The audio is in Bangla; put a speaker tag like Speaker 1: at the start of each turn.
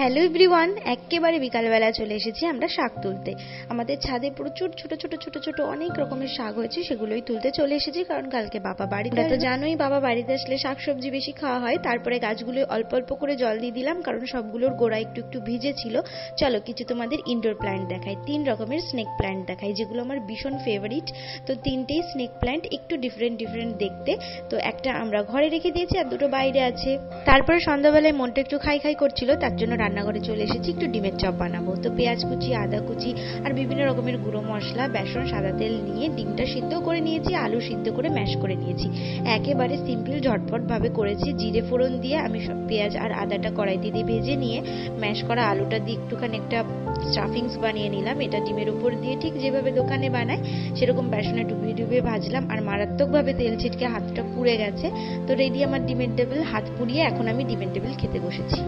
Speaker 1: হ্যালো এভরিওয়ান একেবারে বিকালবেলা চলে এসেছি আমরা শাক তুলতে। আমাদের ছাদে প্রচুর ছোট ছোট ছোট ছোট অনেক রকমের শাক হয়েছে সেগুলোই তুলতে চলে এসেছি কারণ কালকে বাবা বাড়িতে তো জানোই বাবা বাড়িতে আসলে শাক সবজি বেশি খাওয়া হয় তারপরে গাছগুলো অল্প অল্প করে জল দিয়ে দিলাম কারণ সবগুলোর গোড়া একটু একটু ভিজে ছিল। চলো কিছু তোমাদের ইনডোর প্ল্যান্ট দেখাই তিন রকমের স্নেক প্ল্যান্ট দেখাই যেগুলো আমার ভীষণ ফেভারিট তো তিনটেই স্নেক প্ল্যান্ট একটু ডিফারেন্ট ডিফারেন্ট দেখতে। তো একটা আমরা ঘরে রেখে দিয়েছি আর দুটো বাইরে আছে। তারপরে সন্ধ্যাবেলায় মনটা একটু খাই খাই করছিল তার জন্য রান্নাঘরে চলে এসেছি, একটু ডিমের চপ বানাবো। তো পেঁয়াজ কুচি, আদা কুচি আর বিভিন্ন রকমের গুঁড়ো মশলা, বেসন, সাদা তেল নিয়ে ডিমটা সিদ্ধ করে নিয়েছি, আলু সিদ্ধ করে ম্যাশ করে নিয়েছি। একেবারে সিম্পল ঝটপট ভাবে করেছি। জিরে ফোড়ন দিয়ে আমি সব পেঁয়াজ আর আদাটা কড়াইতে দিয়ে ভেজে নিয়ে ম্যাশ করা আলুটা দিয়ে একটুখানি একটা স্টাফিংস বানিয়ে নিলাম। এটা ডিমের উপর দিয়ে ঠিক যেভাবে দোকানে বানায়, সেরকম বেসনে ডুবিয়ে ডুবিয়ে ভাজলাম আর মারাত্মকভাবে তেল ছিটকে হাতটা পুড়ে গেছে। তো রেডি আমার ডিমের টেবিল হাত পুড়িয়ে এখন আমি ডিমের টেবিল খেতে বসেছি।